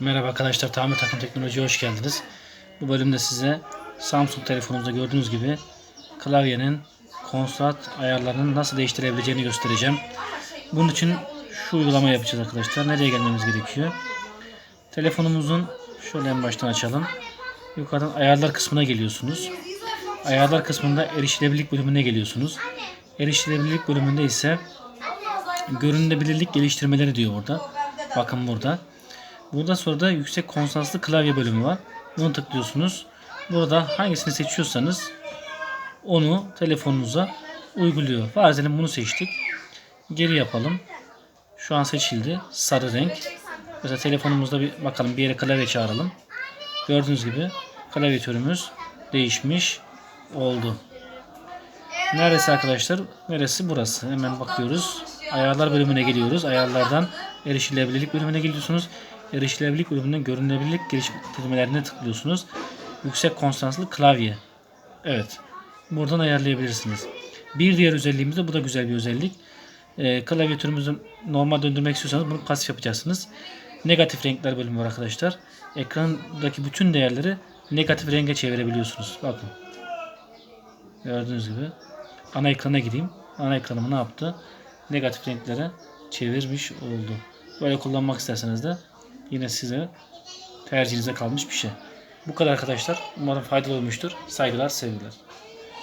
Merhaba arkadaşlar, Tamir Takım Teknoloji'ye hoş geldiniz. Bu bölümde size Samsung telefonunuzda gördüğünüz gibi klavyenin konsol ayarlarını nasıl değiştirebileceğini göstereceğim. Bunun için şu uygulama yapacağız arkadaşlar. Nereye gelmemiz gerekiyor? Telefonumuzun şöyle en baştan açalım. Yukarıdan ayarlar kısmına geliyorsunuz. Ayarlar kısmında erişilebilirlik bölümüne geliyorsunuz. Erişilebilirlik bölümünde ise görünebilirlik geliştirmeleri diyor burada. Bakın burada. Burada sonra yüksek konsanslı klavye bölümü var. Bunu tıklıyorsunuz. Burada hangisini seçiyorsanız onu telefonunuza uyguluyor. Farz edelim bunu seçtik. Geri yapalım. Şu an seçildi. Sarı renk. Mesela telefonumuzda bir bakalım bir yere klavye çağıralım. Gördüğünüz gibi klavyatörümüz değişmiş oldu. Neresi arkadaşlar? Neresi burası? Hemen bakıyoruz. Ayarlar bölümüne geliyoruz. Ayarlardan erişilebilirlik bölümüne geliyorsunuz. Erişilebilirlik bölümünden görünebilirlik geliştirmelerine tıklıyorsunuz. Yüksek konstanslı klavye. Evet. Buradan ayarlayabilirsiniz. Bir diğer özelliğimiz de bu da güzel bir özellik. Ee, klavyatürümüzü normal döndürmek istiyorsanız bunu pasif yapacaksınız. Negatif renkler bölümü var arkadaşlar. Ekrandaki bütün değerleri negatif renge çevirebiliyorsunuz. Bakın. Gördüğünüz gibi. Ana ekrana gireyim. Ana ekranımı ne yaptı? Negatif renklere çevirmiş oldu. Böyle kullanmak isterseniz de yine size tercihinize kalmış bir şey. Bu kadar arkadaşlar. Umarım faydalı olmuştur. Saygılar, sevgiler.